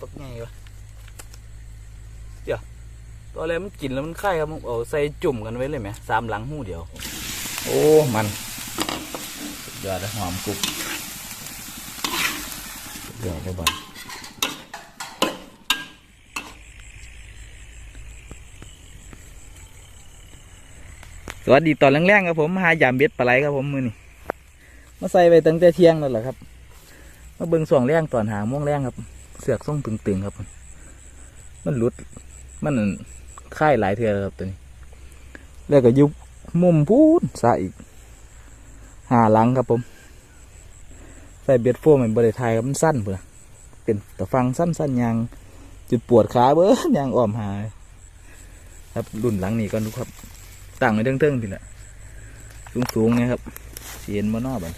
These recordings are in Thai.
ปักไงวะเดี๋ยวตัวอะไรมันกินแล้วมันไข่ครับผมเอาใส่จุ่มกันไว้เลยไหมสามหลังหู้เดียว โอ้มันสุดยอดหอมกรุบสุดยอดเลยบอลสวัสดีตอนแรงๆครับผมหายามเบ็ดปลาไหลครับผมมือนี่มาใส่ไปตั้งแต่เที่ยงแล้วเหรอครับ มาเบิ่งส่วงแรงตอนหางม่วงแรงครับ เสือกส่งตึงๆครับ มันหลุด มันค่ายหลายเทือแล้วครับตัวนี้ แล้วก็ยุบมุมพูนสะอีกหาหลังครับผม ใส่เบ็ดโฟมเป็นบริไทยครับมันสั้นเพื่อเป็นแต่ฟังสั้นๆยางจุดปวดขาเบ้อยางอ่อมหายครับรุ่นหลังนี้ก่อนดูครับตั้งไว้เทิงๆทีละสูงๆนี่ยครับสิเห็นบ่นอบัน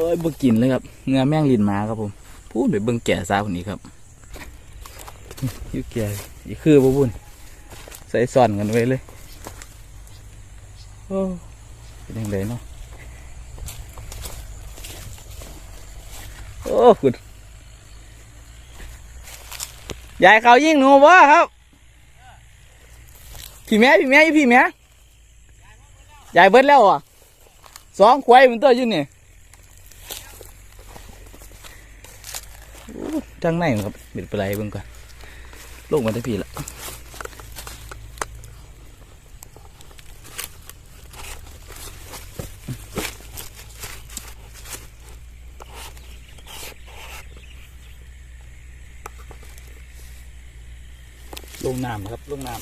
อ้ยบกินเลยครับเงือแมงลินมาครับผมพูดไปเบิ่งแก่ซาคนนี้ครับยู่แก่อีกคือบ่บุญใส่ซ่อนกันไว้เลยโอ้เป็นยังไงเนาะโอ้คุณยายเขายิ่งหนูบ่ครับพี่แม่พี่แม่ยู่พี่แม่ยายเบิดแล้วอะสองควายมันตัวยู่นี่ ทางในครับเบ็ดปลาไหลเบิ่งก่อนลงมาได้พี่ละลงน้ำครับลงน้ำ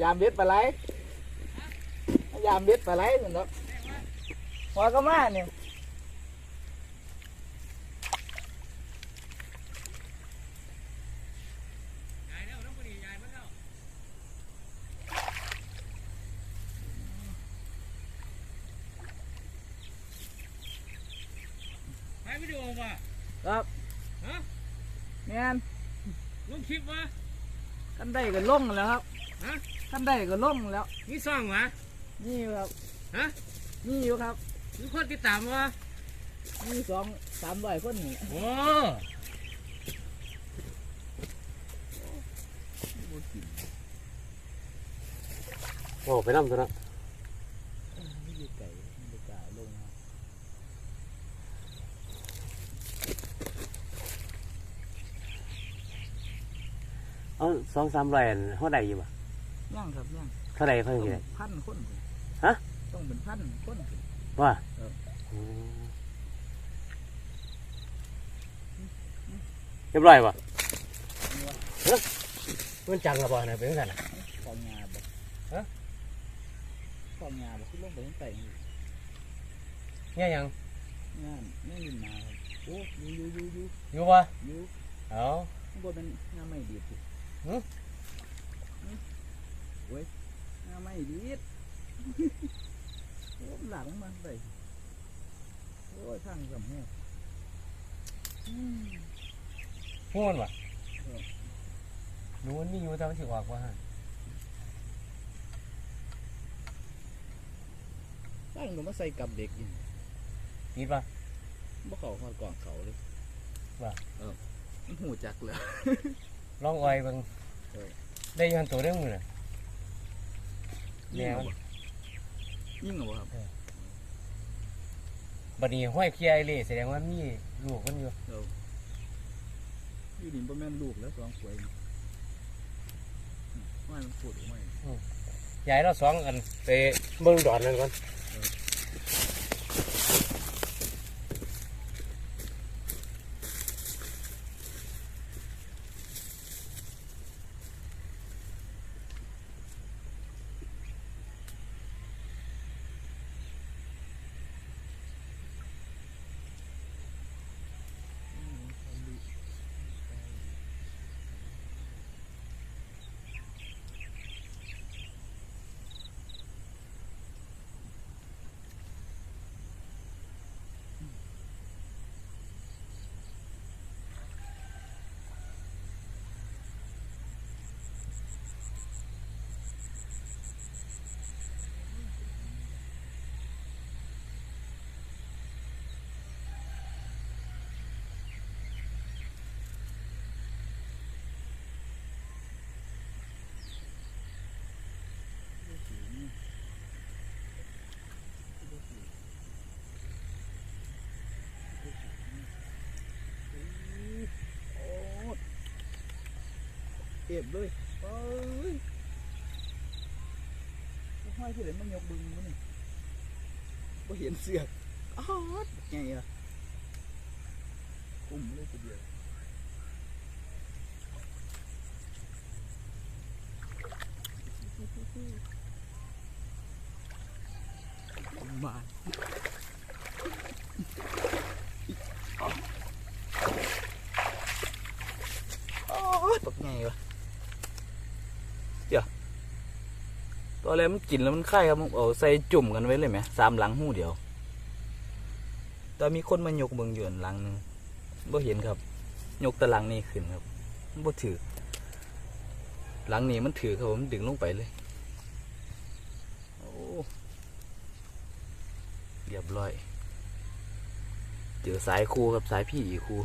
ยามเบ็ดปลาไหลยามเบ็ดปลาไหลเหมือนเนาะหัวก็มาเนี่ยวิดีโอป่ะ ครับฮะแม่นลงคลิปวะขั้นได้ก็ล่งแล้วครับฮะขั้นได้ก็ล่งแล้วนี่ซ่องวะนี่อยู่ครับฮะนี่อยู่ครับมีคนติดตามวะนี่สองสามร้อยคนนี่โอ้โอ้ไปน้ำตัวนะ ไม่อยู่ไก่ไม่กล้าลงมา เอาสองสามร้อยอันเท่าใดอยู่บ่ย่างครับย่างเท่าใดเขาต้องสิได้พันคนพุ่นฮะต้องเป็นพันคนพุ่นว่าครับอืมเรียบร้อยป่ะมันจังหรือเปล่าเนี่ยเป็นไงล่ะฟองงาบ่ฮะฟองงาบ่ขึ้นลงไปตั้งแต่นี่เนี่ยยังงานนี่ลินมาครับโอ้อยูอยูอยูอยูอยู่ป่ะอยูเอาข้างบนเป็นงาไม่ดีดสิ หึหึโอ้ยงาไม่ดีดโอ้หลังมันไปโอ้ยทางสำแหงอืมพูดป่ะเออรู้มันมีอยู่แต่มันสิออกว่าฮะตั้งก็มาใส่กับเด็กอยู่ติดป่ะบ่เขาหอดก่อนเขาเลย ว่าเออมันหูจักเลย ลองอ้อยเบิ่งเออได้อยันตัวเรื่องมือน่ะยิ่งแนวเหรอบ่ยิ่งเหรอบ่ครับบัดนี้ห้อยเคียไอเล่แสดงว่ามีลูกมันอยู่อยู่นี่บ่แม่นลูกแล้วสองขวยนี่ไม่มันปวดออกไม่ยายเราสองกันไปเบิ่งดอนนั่นก่อน เก็บเลยเอ้ยห้อยที่ไหนมันยกบึงมันนี่บ่เห็นเสือกอ้าวไงอะคุ้มเลยทีเดียวมาโอ้ยตกไงวะเดี๋ยวตัว อะไรมันกินแล้วมันไข่ครับมันเอาใส่จุ่มกันไว้เลยไหมสามหลังหู้เดียว แต่มีคนมายกเบิงอยู่อันหลังหนึงบ่เห็นครับ ยกตะลังนี้ขึ้นครับบ่ถือหลังนี้มันถือครับผมดึงลงไปเลยโอ้เรียบร้อยเจอสายครูครับสายพี่อีครู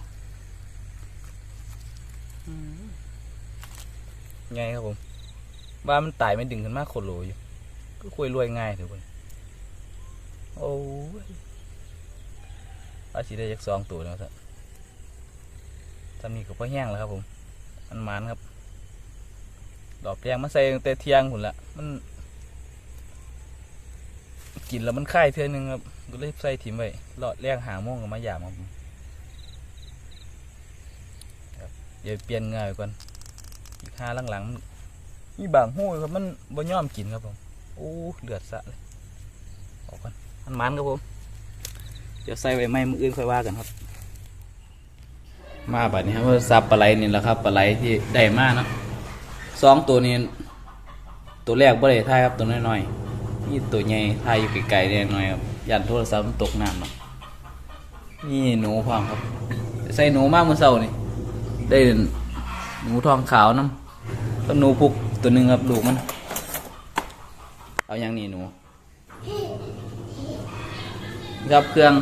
อืมไงครับผม บ้านมันตายไม่ดึงขึ้นมากโคโลอยู่ก็คุยรวยง่ายเถอะคนโอ้ยอาชีได้จากสองตัวแล้วครับทำนี่ก็พอแห้งแล้วครับผม มันมันครับ ดอกแดงมันใส่ตั้งแต่เทียงหุ่นละมันกินแล้วมันคายเทื่อนึงครับก็เลยใส่ถิ่มไว้รอดแรงหาโม่วงกับมายามครับผมครับเดี๋ยวเปลี่ยนเงาไปก่อนอีกห้าหลังๆ มีบางหู้ครับมันบ่ยอมกินครับผมโอ้เลือดสะเลยออกก่อนมันมันครับผมเดี๋ยวใส่ไว้ไม่มืออื่นค่อยว่ากันครับ มาบัดนี้ครับว่าซับปลาไหลนี่แหละครับปลาไหลที่ได้มาเนาะสองตัวนี้ ตัวแรกบ่ได้ทายครับตัวน้อยๆนี่ตัวใหญ่ทายอยู่ไกลๆเนี่ยน้อยครับยันโทรศัพท์มันตกน้ำเนาะนี่หนูพร้อมครับ ใส่หนูมากเมื่อเช้านี่ได้หนูทองขาวน้ำก็หนูพุก ตัวหนึ่งครับลูกมัน เอาอย่างนี้หนู ครับเครื่อง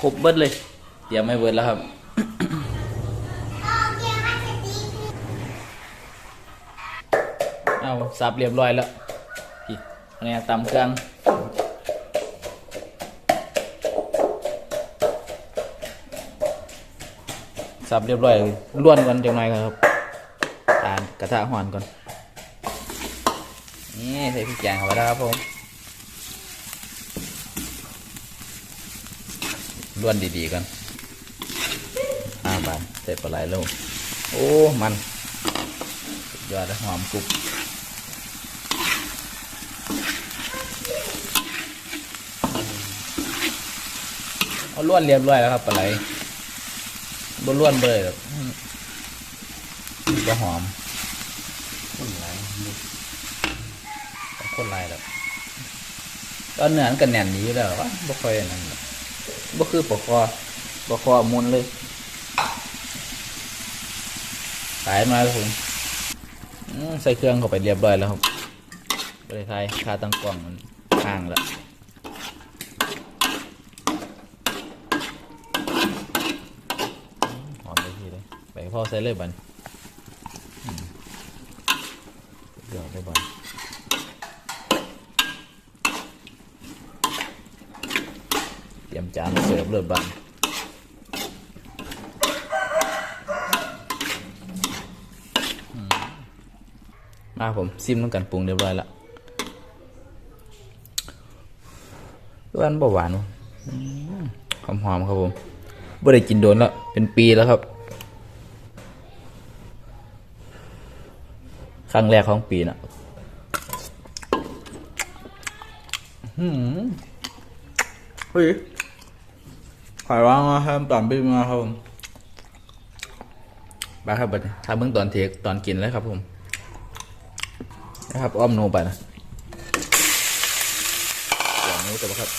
ครบเบิดเลย เตรียมไม่เบิดแล้วครับเอาสับเรียบร้อยแล้วพี่อันนี้ตำเครื่องสับเรียบร้อยล้วนกันจังหน่อยครับ ตาลกระทะห่อนก่อน นี่ใส่พริกแกงเข้าไปแล้วครับผมล้วนดีๆกันห้าบาทใส่ปลาไหลลงโอ้มันยอดหอมกรุบเอาล้วนเรียบร้อยแล้วครับปลาไหลบนล้วนเบยหรอกก็หอม คนหลาย คนลายแล้วตอนเนื้อมันกันแน่นดีอยู่แล้ววะบ่ค่อยนนั้นบ่คือปลาคอปลาคอมุนเลยขายมาครับผมใส่เครื่องเข้าไปเรียบร้อยแล้วครับบริไทยคาตั้งกล่องมันห่างแล้วหอมไปทีเลยไปพ่อใส่เลยบันเดี๋ยวได้บัน จานเสิร์ฟเรียบร้อยมาผมซิมต้องการปรุงเรียบร้อยละหวานบาหวานหอมหอมครับผมบ่ได้กินโดนแล้ว เป็นปีแล้วครับ ครั้งแรกของปีนะอืมเฮ้ย ขายร้างครับตอนปีมาครับผมไปครับบัดนี้ถ้าเบิ่งตอนเทคตอนกินเลยครับผมนะครับอ้อมโนไปนะอย่างนี้แต่ว่าครับ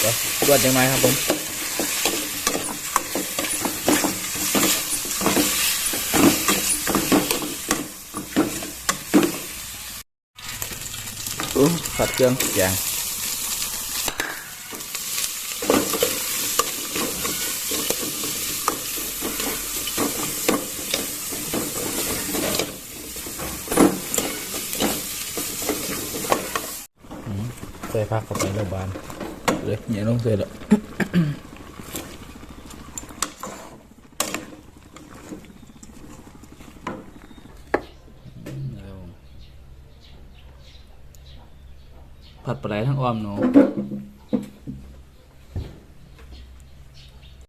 เดี๋ยวรวดยังไงครับผมอู้ขัดเครื่องอย่าง ใส่ผักเข้าไปแล้วบานเลยเนี่ยลงใส่แล้วผัดปลาไหลทั้งอ้อมหนู